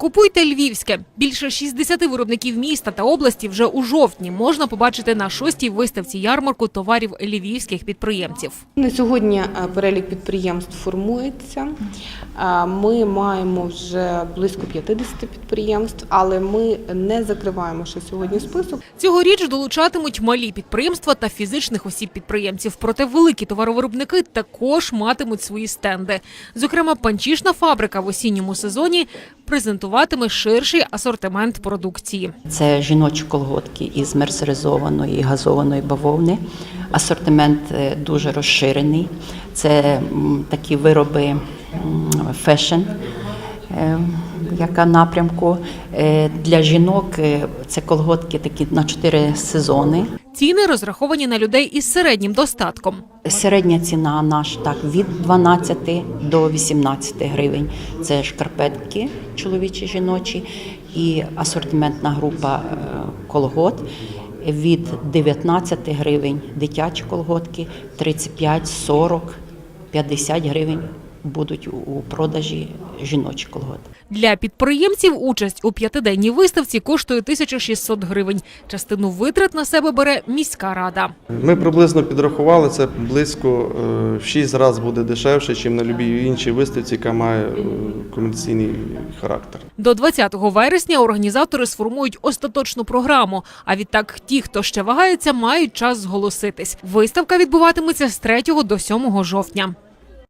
Купуйте львівське. Більше 60 виробників міста та області вже у жовтні можна побачити на шостій виставці ярмарку товарів львівських підприємців. На сьогодні е, перелік підприємств формується. Е, Ми маємо вже близько 50 підприємств, але ми не закриваємо ще сьогодні список. Цьогоріч долучатимуть малі підприємства та фізичних осіб-підприємців. Проте великі товаровиробники також матимуть свої стенди. Зокрема, панчішна фабрика в осінньому сезоні презентуватиме ширший асортимент продукції. Це жіночі колготки із мерсеризованої газованої бавовни. Асортимент е, дуже розширений. Це такі вироби фешн. е, Яка напрямку Е, для жінок це колготки такі на 4 сезони. Ціни розраховані на людей із середнім достатком. Середня ціна наш так від 12 до 18 гривень. Це шкарпетки чоловічі, жіночі і асортиментна група е, колгот від 19 гривень дитячі колготки, 35, 40, 50 гривень будуть у- у продажі жіночі колготи. Для підприємців участь у п'ятиденній виставці коштує 1600 гривень. Частину витрат на себе бере міська рада. Ми приблизно підрахували це близько е, в 6 разів буде дешевше, ніж на будь-якій іншій виставці, яка має е, комерційний характер. До 20 вересня організатори сформують остаточну програму. А відтак, ті, хто ще вагається, мають час зголоситись. Виставка відбуватиметься з 3 до 7 жовтня.